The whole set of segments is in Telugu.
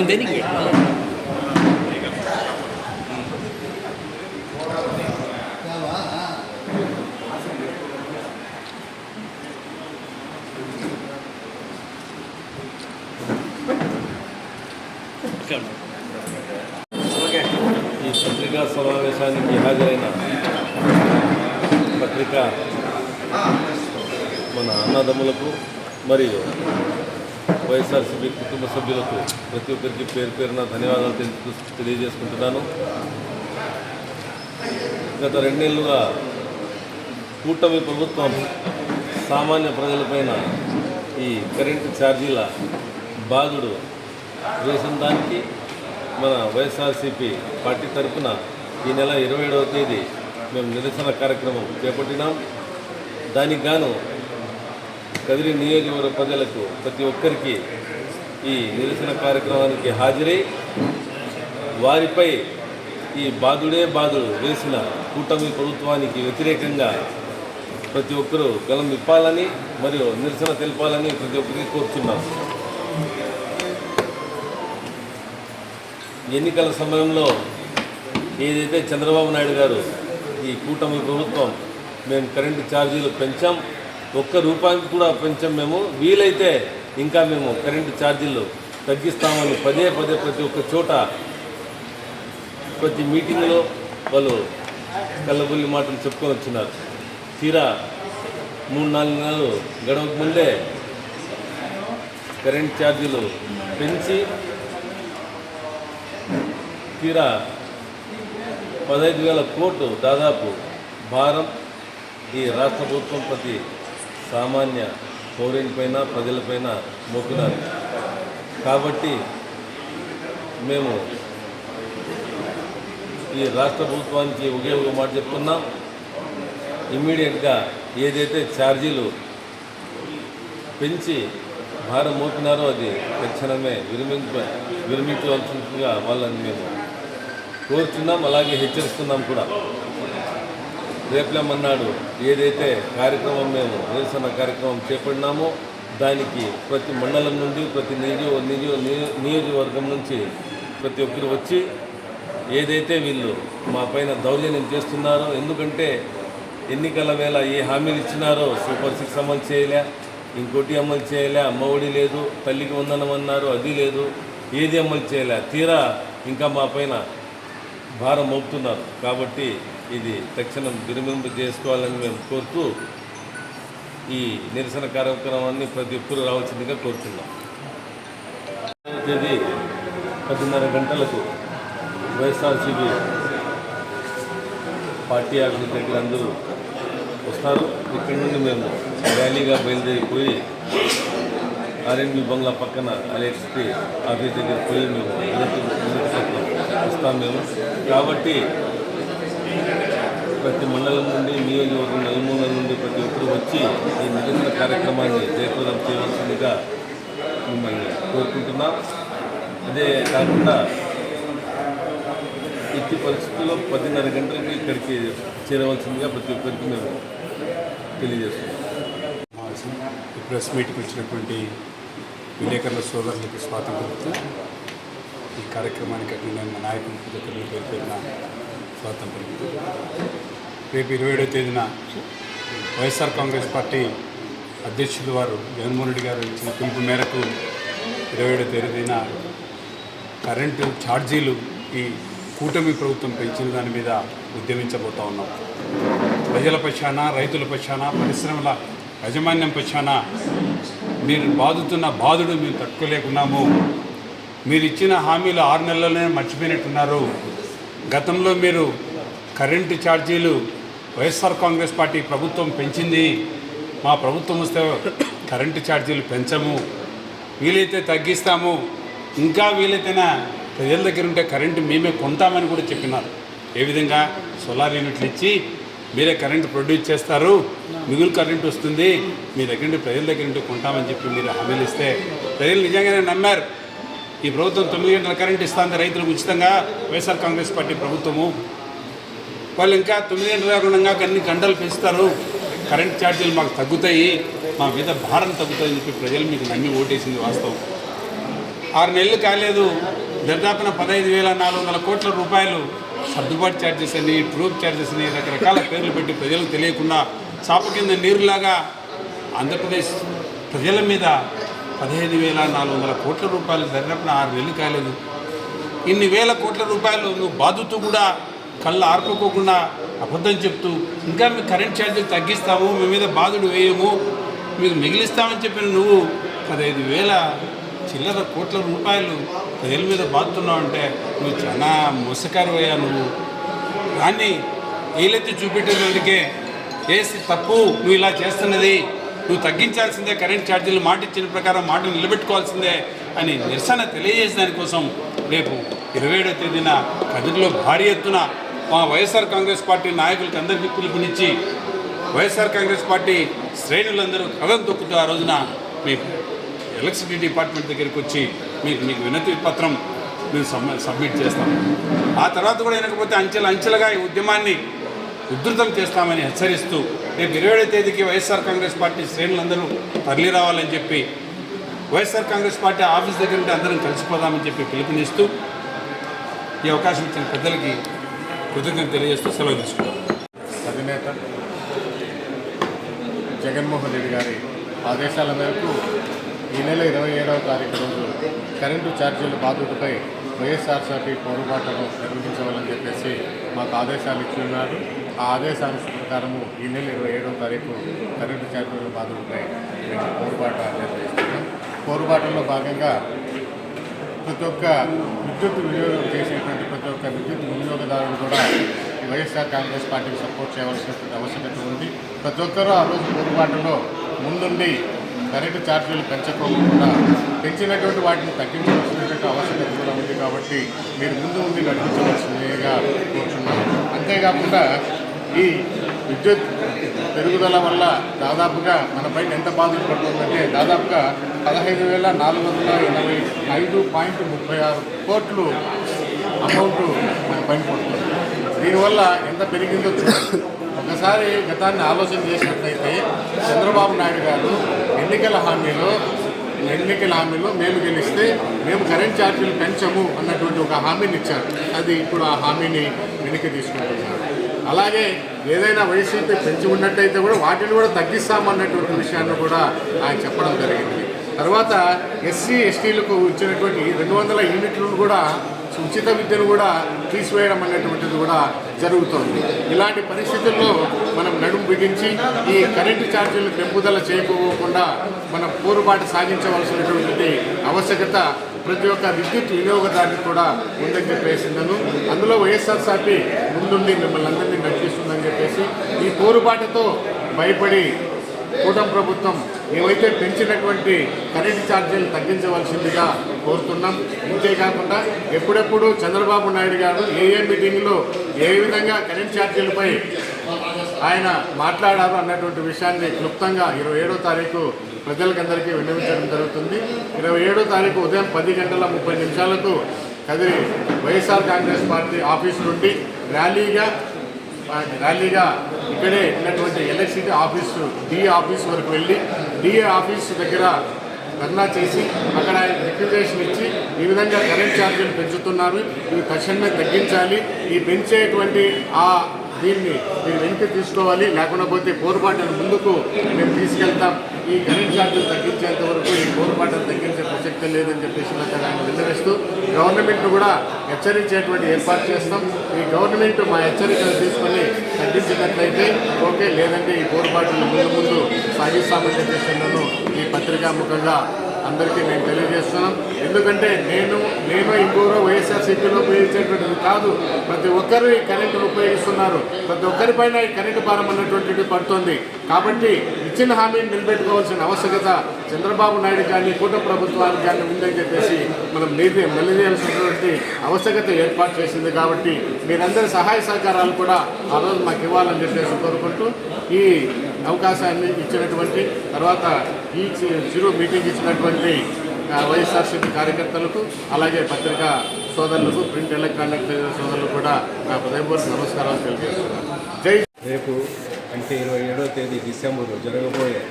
Con Denis. ఈ పత్రికా సమావేశానికి హాజరైన పత్రికా మన అన్నదమ్ములకు మరియు వైఎస్ఆర్సీపీ కుటుంబ సభ్యులకు ప్రతి ఒక్కరికి పేరు పేరున ధన్యవాదాలు తెలుపు తెలియజేసుకుంటున్నాను. గత రెండేళ్ళుగా కూటమి ప్రభుత్వం సామాన్య ప్రజలపైన ఈ కరెంటు ఛార్జీల బాధుడు వేసిన దానికి మన వైఎస్ఆర్సీపీ పార్టీ తరఫున ఈ నెల ఇరవై ఏడవ తేదీ మేము నిరసన కార్యక్రమం చేపట్టినాం. దానికి గాను కదిరి నియోజకవర్గ ప్రజలకు ప్రతి ఒక్కరికి ఈ నిరసన కార్యక్రమానికి హాజరై వారిపై ఈ బాధుడే బాధుడు వేసిన కూటమి ప్రభుత్వానికి వ్యతిరేకంగా ప్రతి ఒక్కరూ గలం ఇప్పాలని మరియు నిరసన తెలపాలని ప్రతి ఒక్కరికి కోరుతున్నాం ఎన్నికల సమయంలో ఏదైతే చంద్రబాబు నాయుడు గారు ఈ కూటమి ప్రభుత్వం మేము కరెంటు ఛార్జీలు పెంచాం ఒక్క రూపాయికి కూడా పెంచాం మేము. వీలైతే ఇంకా మేము కరెంటు ఛార్జీలు తగ్గిస్తామని పదే పదే ప్రతి ఒక్క చోట ప్రతి మీటింగ్లో వాళ్ళు కళ్ళబుల్లి మాటలు చెప్పుకొని వచ్చినారు. తీరా మూడు నాలుగు నెలలు గడవక ముందే కరెంట్ ఛార్జీలు పెంచి తీరా పదహైదు వేల కోట్లు దాదాపు భారం ఈ రాష్ట్ర ప్రభుత్వం ప్రతి సామాన్య పౌరునిపైన ప్రజలపైన మోపినారు కాబట్టి మేము ఈ రాష్ట్ర ప్రభుత్వానికి ఒకే ఒక మాట చెప్తున్నాం. ఇమ్మీడియట్గా ఏదైతే ఛార్జీలు పెంచి భారం మోపినారో అది తక్షణమే విరమింప విరమించవలసిందిగా వాళ్ళని మేము కోరుతున్నాం అలాగే హెచ్చరిస్తున్నాం కూడా. రేపులేమన్నాడు ఏదైతే కార్యక్రమం మేము నిరసన కార్యక్రమం చేపడినామో దానికి ప్రతి మండలం నుండి ప్రతి నియోజక నియోజ నియోజకవర్గం నుంచి ప్రతి ఒక్కరు వచ్చి ఏదైతే వీళ్ళు మా పైన దౌర్జన్యం చేస్తున్నారో ఎందుకంటే ఎన్నికల వేళ ఏ హామీలు ఇచ్చినారో సూపర్ సిక్స్ అమలు చేయలే ఇంకోటి అమలు చేయలే అమ్మఒడి లేదు తల్లికి వందనం అన్నారు అది లేదు ఏది అమలు చేయలే తీరా ఇంకా మా పైన భారం మోపుతున్నారు. కాబట్టి ఇది తక్షణం విరమింప చేసుకోవాలని మేము కోరుతూ ఈ నిరసన కార్యక్రమాన్ని ప్రతి ఒక్కరూ రావాల్సిందిగా కోరుతున్నాం. తేదీ పదిన్నర గంటలకు వైఎస్ఆర్సీపీ పార్టీ ఆఫీస్ దగ్గర అందరూ వస్తారు. ఇక్కడి నుండి మేము ర్యాలీగా బయలుదేరిపోయి ఆర్ఎన్బి బంగ్లా పక్కన ఎలక్ట్రిసిటీ ఆఫీస్ దగ్గర పోయి మేము వస్తాం మేము. కాబట్టి ప్రతి మండలం నుండి నియోజకవర్గం నలుమూలల నుండి ప్రతి ఒక్కరు వచ్చి ఈ నిరంతర కార్యక్రమాన్ని జయప్రదం చేయవలసిందిగా మిమ్మల్ని కోరుకుంటున్నాం. అదే కాకుండా ఇట్టి పరిస్థితుల్లో పదిన్నర గంటలకి ఇక్కడికి చేరవలసిందిగా ప్రతి ఒక్కరికి మేము తెలియజేస్తున్నాం. ప్రెస్ మీట్కి వచ్చినటువంటి విలేకరుల సోదరులకి స్వాతంత్రం ఈ కార్యక్రమానికి అటెండ్ నాయకులు పేరు పేరున స్వాగతం పెరుగుతుంది రేపు ఇరవై ఏడవ తేదీన వైఎస్ఆర్ కాంగ్రెస్ పార్టీ అధ్యక్షులు వారు జగన్మోహన్ రెడ్డి గారు ఇచ్చిన పిలుపు మేరకు ఇరవై ఏడవ తేదీన కరెంటు ఛార్జీలు ఈ కూటమి ప్రభుత్వం పెంచిన దాని మీద ఉద్యమించబోతా ఉన్నాం. ప్రజల పక్షాన రైతుల పక్షాన పరిశ్రమల యాజమాన్యం పక్షాన మీరు బాధుతున్న బాధుడు మేము తట్టుకోలేకున్నాము. మీరు ఇచ్చిన హామీలు ఆరు నెలలనే మర్చిపోయినట్టున్నారు. గతంలో మీరు కరెంటు ఛార్జీలు వైఎస్ఆర్ కాంగ్రెస్ పార్టీ ప్రభుత్వం పెంచింది. మా ప్రభుత్వం వస్తే కరెంటు ఛార్జీలు పెంచము. వీలైతే తగ్గిస్తాము. ఇంకా వీలైతేనా ప్రజల దగ్గర ఉంటే కరెంటు మేమే కొంటామని కూడా చెప్పినారు. ఏ విధంగా? సోలార్ యూనిట్లు ఇచ్చి మీరే కరెంటు ప్రొడ్యూస్ చేస్తారు. మిగులు కరెంటు వస్తుంది. మీ దగ్గర నుండి ప్రజల దగ్గర నుండి కొంటామని చెప్పి మీరు హామీలు ఇస్తే ప్రజలు నిజంగానే నమ్మారు. ఈ ప్రభుత్వం తొమ్మిది గంటల కరెంట్ ఇస్తుంది రైతులకు ఉచితంగా వైఎస్ఆర్ కాంగ్రెస్ పార్టీ ప్రభుత్వము. వాళ్ళు ఇంకా తొమ్మిది గంటల కాకుండా అన్ని గంటలు పెంచుతారు. కరెంట్ ఛార్జీలు మాకు తగ్గుతాయి. మా మీద భారం తగ్గుతాయని చెప్పి ప్రజలు మీకు నమ్మి ఓటేసింది వాస్తవం. ఆరు నెలలు కాలేదు. దర్దాపున పదహైదు వేల నాలుగు వందల కోట్ల రూపాయలు సర్దుబాటు ఛార్జెస్ అని ట్రూప్ ఛార్జెస్ అని రకరకాల పేర్లు పెట్టి ప్రజలకు తెలియకుండా చాప కింద నీరులాగా ఆంధ్రప్రదేశ్ ప్రజల మీద పదిహేను వేల నాలుగు వందల కోట్ల రూపాయలు దర్దాపున ఆరు నెలలు కాలేదు. ఇన్ని వేల కోట్ల రూపాయలు నువ్వు బాధుతూ కూడా కళ్ళు ఆర్పుకోకుండా అబద్ధం చెప్తూ ఇంకా మీ కరెంట్ ఛార్జీలు తగ్గిస్తాము మీ మీద బాధుడు వేయము మీకు మిగిలిస్తామని చెప్పిన నువ్వు పదహైదు వేల చిల్లర కోట్ల రూపాయలు పదేళ్ళ మీద బాధుతున్నావు అంటే నువ్వు చాలా మోసకారు అయ్యా నువ్వు. దాన్ని ఏలెత్తి చూపెట్టేందుకే చేసి తప్పు నువ్వు ఇలా చేస్తున్నది? నువ్వు తగ్గించాల్సిందే కరెంట్ ఛార్జీలు మాట ఇచ్చిన ప్రకారం మాట నిలబెట్టుకోవాల్సిందే అని నిరసన తెలియజేసిన దానికోసం రేపు ఇరవై ఏడవ తేదీన కదిరిలో భారీ ఎత్తున మా వైఎస్ఆర్ కాంగ్రెస్ పార్టీ నాయకులకి అందరికీ పిలుపునిచ్చి వైఎస్ఆర్ కాంగ్రెస్ పార్టీ శ్రేణులందరూ కథం తొక్కుతూ ఆ రోజున మీ ఎలక్ట్రిసిటీ డిపార్ట్మెంట్ దగ్గరికి వచ్చి మీకు మీకు వినతి పత్రం మేము సబ్మిట్ చేస్తాం. ఆ తర్వాత కూడా వినకపోతే అంచెలు అంచెలుగా ఈ ఉద్యమాన్ని ఉధృతం చేస్తామని హెచ్చరిస్తూ రేపు ఇరవై తేదీకి వైఎస్ఆర్ కాంగ్రెస్ పార్టీ శ్రేణులందరూ తరలి రావాలని చెప్పి వైఎస్ఆర్ కాంగ్రెస్ పార్టీ ఆఫీస్ దగ్గర ఉంటే అందరం కలిసిపోదామని చెప్పి పిలుపునిస్తూ ఈ అవకాశం ఇచ్చిన పెద్దలకి కృతజ్ఞత తెలియజేస్తూ సెలవు తీసుకుంటాం అధినేత జగన్మోహన్ రెడ్డి గారి ఆదేశాల మేరకు ఈ నెల ఇరవై ఏడవ తారీఖు రోజు కరెంటు ఛార్జీల బాధ్యతపై వైఎస్ఆర్సీపీ పోరుబాట్లను నిర్వహించవాలని చెప్పేసి మాకు ఆదేశాలు ఇచ్చి ఉన్నారు ఆ ఆదేశాల ప్రకారము ఈ నెల ఇరవై ఏడవ తారీఖు కరెంటు ఛార్జీల బాధ్యతపై మేము పోరుబాటు నిర్వహిస్తున్నాం పోరుబాటులో భాగంగా ప్రతి ఒక్క విద్యుత్ వినియోగం చేసేటువంటి ప్రతి ఒక్క విద్యుత్ వినియోగదారులు కూడా వైఎస్ఆర్ కాంగ్రెస్ పార్టీకి సపోర్ట్ చేయవలసినటువంటి ఆవశ్యకత ఉంది. ప్రతి ఒక్కరూ ఆ రోజు పోరుబాటులో ముందుండి కరెంటు ఛార్జీలు పెంచకోకుండా పెంచినటువంటి వాటిని తగ్గించవలసినటువంటి ఆవశ్యకత కూడా ఉంది కాబట్టి మీరు ముందు ఉండి నడిపించవలసిందిగా కోరుతున్నాను అంతేకాకుండా ఈ విద్యుత్ పెరుగుదల వల్ల దాదాపుగా మన పైన ఎంత బాధలు పడుతుందంటే దాదాపుగా పదహైదు వేల నాలుగు వందల ఎనభై ఐదు పాయింట్ ముప్పై ఆరు కోట్లు అమౌంట్ మన పైన పడుతుంది. దీనివల్ల ఎంత పెరిగిందో ఒకసారి గతాన్ని ఆలోచన చేసినట్లయితే చంద్రబాబు నాయుడు గారు ఎన్నికల హామీలో ఎన్నికల హామీలో మేము గెలిస్తే మేము కరెంట్ ఛార్జీలు పెంచము అన్నటువంటి ఒక హామీని ఇచ్చారు. అది ఇప్పుడు ఆ హామీని వెనక్కి తీసుకుంటున్నారు. అలాగే ఏదైనా వైసీపీ పెంచి ఉన్నట్టయితే కూడా వాటిని కూడా తగ్గిస్తామన్నటువంటి విషయాన్ని కూడా ఆయన చెప్పడం జరిగింది. తర్వాత ఎస్సీ ఎస్టీలకు ఇచ్చినటువంటి రెండు వందల యూనిట్లను కూడా ఉచిత విద్యను కూడా తీసివేయడం అనేటువంటిది కూడా జరుగుతోంది. ఇలాంటి పరిస్థితుల్లో మనం నడుము బిగించి ఈ కరెంటు ఛార్జీలు పెంపుదల చేయకపోకుండా మనం పోరుబాటు సాగించవలసినటువంటి ఆవశ్యకత ప్రతి ఒక్క విద్యుత్ వినియోగదారునికి కూడా ఉందని చెప్పేసిందను అందులో వైఎస్ఆర్సీపీ ముందుండి మిమ్మల్ని అందరినీ చేసి ఈ పోరుబాటుతో భయపడి కూటమి ప్రభుత్వం ఏవైతే పెంచినటువంటి కరెంటు ఛార్జీలు తగ్గించవలసిందిగా కోరుతున్నాం. ఇంతేకాకుండా ఎప్పుడెప్పుడు చంద్రబాబు నాయుడు గారు ఏ ఏ మీటింగ్లో ఏ విధంగా కరెంటు ఛార్జీలపై ఆయన మాట్లాడారు అన్నటువంటి విషయాన్ని క్లుప్తంగా ఇరవై ఏడో తారీఖు ప్రజలకందరికీ విన్నవించడం జరుగుతుంది. ఇరవై ఏడో తారీఖు ఉదయం పది గంటల ముప్పై నిమిషాలకు Kadiri YSR Congress party office నుండి ర్యాలీగా ర్యాలీగా ఇక్కడే ఉన్నటువంటి ఎలక్ట్రిసిటీ ఆఫీసు డిఏ ఆఫీస్ వరకు వెళ్ళి డిఏ ఆఫీస్ దగ్గర ధర్నా చేసి అక్కడ ఆయన రిక్విజేషన్ ఇచ్చి ఈ విధంగా కరెంట్ ఛార్జీలు పెంచుతున్నారు. ఇవి తక్షణమే తగ్గించాలి. ఈ పెంచేటువంటి ఆ దీన్ని మీరు వెనక్కి తీసుకోవాలి. లేకుండా పోతే పోరుబాటును ముందుకు మేము తీసుకెళ్తాం. ఈ కరెంట్ ఛార్జీలు తగ్గించేంత వరకు ఈ పోరుబాటును తగ్గించే ప్రసక్తి లేదని చెప్పేసి నాకు ఆయన విన్నవిస్తూ గవర్నమెంట్ కూడా హెచ్చరించేటువంటి ఏర్పాటు చేస్తాం. ఈ గవర్నమెంట్ మా హెచ్చరికలు తీసుకొని తగ్గించినట్లయితే ఓకే లేదంటే ఈ పోరుబాటును ముందు ముందు సాగిస్తామని చెప్పేసి నన్ను ఈ పత్రికా ముఖంగా అందరికీ మేము తెలియజేస్తున్నాం ఎందుకంటే నేను నేను ఇంకోరో వైఎస్ఆర్సీపీలో ఉపయోగించేటువంటిది కాదు. ప్రతి ఒక్కరు ఈ కరెంటును ఉపయోగిస్తున్నారు. ప్రతి ఒక్కరిపైన ఈ కరెంటు భారం అన్నటువంటిది పడుతుంది. కాబట్టి ఇచ్చిన హామీని నిలబెట్టుకోవాల్సిన ఆవశ్యకత చంద్రబాబు నాయుడు కానీ కూటమి ప్రభుత్వానికి కానీ ఉందని చెప్పేసి మనం నీతి నిలదీయాల్సినటువంటి ఆవశ్యకత ఏర్పాటు చేసింది కాబట్టి మీరందరి సహాయ సహకారాలు కూడా ఆ రోజు మాకు ఇవ్వాలని చెప్పేసి కోరుకుంటూ ఈ అవకాశాన్ని ఇచ్చినటువంటి తర్వాత ఈ జీరో మీటింగ్ ఇచ్చినటువంటి వైఎస్ఆర్సీపీ కార్యకర్తలకు అలాగే పత్రికా సోదరులకు ప్రింట్ ఎలక్ట్రానిక్ సోదరులకు కూడా నా హృదయపూర్వక నమస్కారాలు తెలియజేస్తున్నాను. జై రేపు అంటే ఇరవై ఏడవ తేదీ డిసెంబర్ జరగబోయే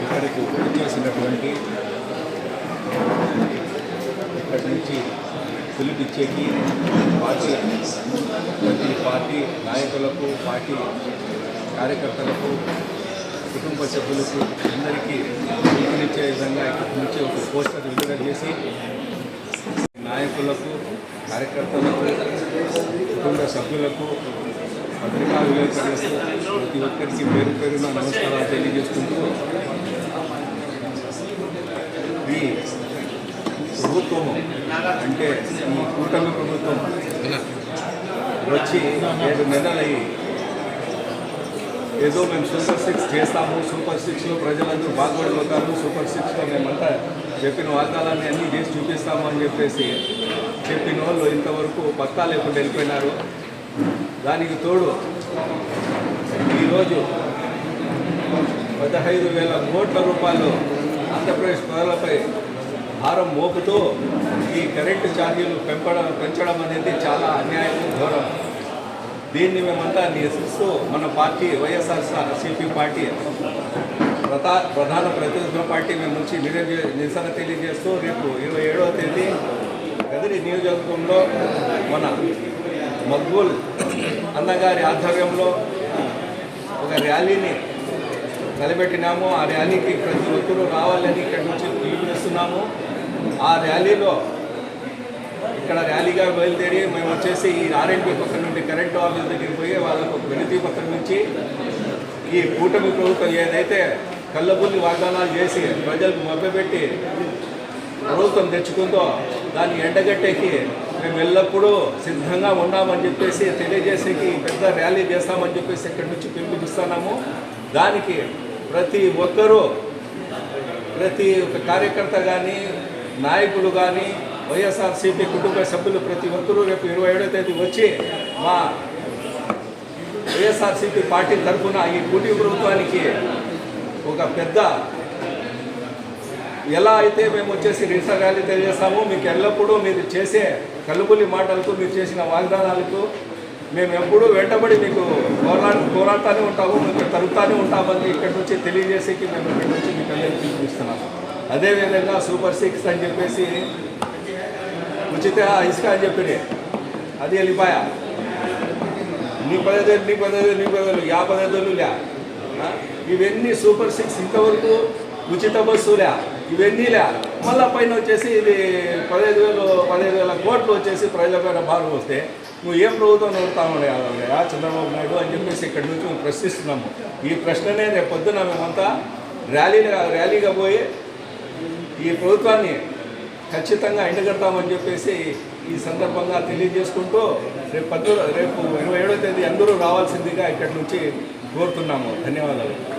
ఇక్కడికి చేసినటువంటి ఇక్కడి నుంచి ఇచ్చేకి పార్టీ ప్రతి పార్టీ నాయకులకు పార్టీ కార్యకర్తలకు కుటుంబ సభ్యులకు అందరికీ పిలుపునిచ్చే విధంగా ఇక్కడి నుంచి ఒక పోస్టర్ విడుదల చేసి నాయకులకు కార్యకర్తలకు కుటుంబ సభ్యులకు పత్రికా విలేకరులకు ప్రతి ఒక్కరికి పేరు పేరున నమస్కారాలు తెలియజేసుకుంటూ ఈ ప్రభుత్వము అంటే ఈ కూటమి ప్రభుత్వం వచ్చి ఏడు నెలలయ్యి ఏదో మేము సూపర్ సిక్స్ చేస్తాము సూపర్ సిక్స్లో ప్రజలందరూ బాగుపడిపోతారు సూపర్ సిక్స్లో మేమంతా చెప్పిన వాగ్దానాన్ని అన్నీ చేసి చూపిస్తాము అని చెప్పేసి చెప్పిన వాళ్ళు ఇంతవరకు పత్తా లేకుండా వెళ్ళిపోయినారు. దానికి తోడు ఈరోజు పదహైదు వేల కోట్ల రూపాయలు ఆంధ్రప్రదేశ్ ప్రజలపై భారం మోపుతూ ఈ కరెంటు ఛార్జీలు పెంపడం పెంచడం అనేది చాలా అన్యాయం ఘోరం. దీన్ని మేమంతా నిరసిస్తూ మన పార్టీ వైఎస్ఆర్ సిపి పార్టీ ప్రధా ప్రధాన ప్రతినిధుల పార్టీ మేము నుంచి నిరసన తెలియజేస్తూ రేపు ఇరవై ఏడవ తేదీ గదిరి నియోజకవర్గంలో మన మక్బూల్ అన్నగారి ఆధ్వర్యంలో ఒక ర్యాలీని తలపెట్టినాము ఆ ర్యాలీకి ప్రతి ఒక్కరూ రావాలని ఇక్కడి నుంచి పిలుపునిస్తున్నాము. ఆ ర్యాలీలో ఇక్కడ ర్యాలీగా బయలుదేరి మేము వచ్చేసి ఈ ఆర్ఎన్బి పక్కన నుండి కరెంటు ఆఫీస్ దగ్గరికి పోయి వాళ్ళకు ఒక పక్కన నుంచి ఈ కూటమి ప్రభుత్వం ఏదైతే కళ్ళబుల్లి వాగ్దానాలు చేసి ప్రజలకు మభ్యపెట్టి ప్రభుత్వం తెచ్చుకుందో దాన్ని ఎండగట్టేకి మేము ఎల్లప్పుడూ సిద్ధంగా ఉన్నామని చెప్పేసి తెలియజేసేకి పెద్ద ర్యాలీ చేస్తామని చెప్పేసి ఇక్కడి నుంచి పిలుపునిస్తున్నాము దానికి ప్రతి ఒక్కరూ ప్రతి ఒక్క కార్యకర్త కానీ నాయకులు కానీ వైఎస్ఆర్సీపీ కుటుంబ సభ్యులు ప్రతి ఒక్కరూ రేపు ఇరవై ఏడో తేదీ వచ్చి మా వైఎస్ఆర్సీపీ పార్టీ తరఫున ఈ కూటమి ప్రభుత్వానికి ఒక పెద్ద ఎలా అయితే మేము వచ్చేసి రిజిస్టర్ ర్యాలీ తెలియజేస్తామో మీకు ఎల్లప్పుడూ మీరు చేసే కలుపులి మాటలకు మీరు చేసిన వాగ్దానాలకు మేము ఎప్పుడూ వెంటబడి మీకు పోరా పోరాడుతూనే ఉంటాము మీకు తరుగుతూనే ఉంటామని ఇక్కడి నుంచి తెలియజేసేకి మేము ఇక్కడి నుంచి మీకు అందరికీ పిలుపునిస్తున్నాము అదేవిధంగా సూపర్ సిక్స్ అని చెప్పేసి ఉచిత ఇసుక అని చెప్పింది. అది వెళ్ళిపోయా. నీ పదవేలు నీ పదవేలు నీ పదవేలు యా పదవేలు ఇవన్నీ సూపర్ సిక్స్ ఇంతవరకు ఉచిత బస్సులే ఇవన్నీలే మళ్ళా పైన వచ్చేసి ఇది పదహైదు వేలు పదహైదు వేల కోట్లు వచ్చేసి ప్రజల పైన భారం వస్తే నువ్వు ఏం ప్రభుత్వం నడుపుతావు చంద్రబాబు నాయుడు అని చెప్పేసి ఇక్కడి నుంచి మేము ప్రశ్నిస్తున్నాము. ఈ ప్రశ్ననే రేపు పొద్దున మేమంతా ర్యాలీగా ర్యాలీగా పోయి ఈ ప్రభుత్వాన్ని ఖచ్చితంగా ఎండగడతామని చెప్పేసి ఈ సందర్భంగా తెలియజేసుకుంటూ రేపు పద్దు రేపు ఇరవై ఏడో తేదీ అందరూ రావాల్సిందిగా ఇక్కడి నుంచి కోరుతున్నాము. ధన్యవాదాలు.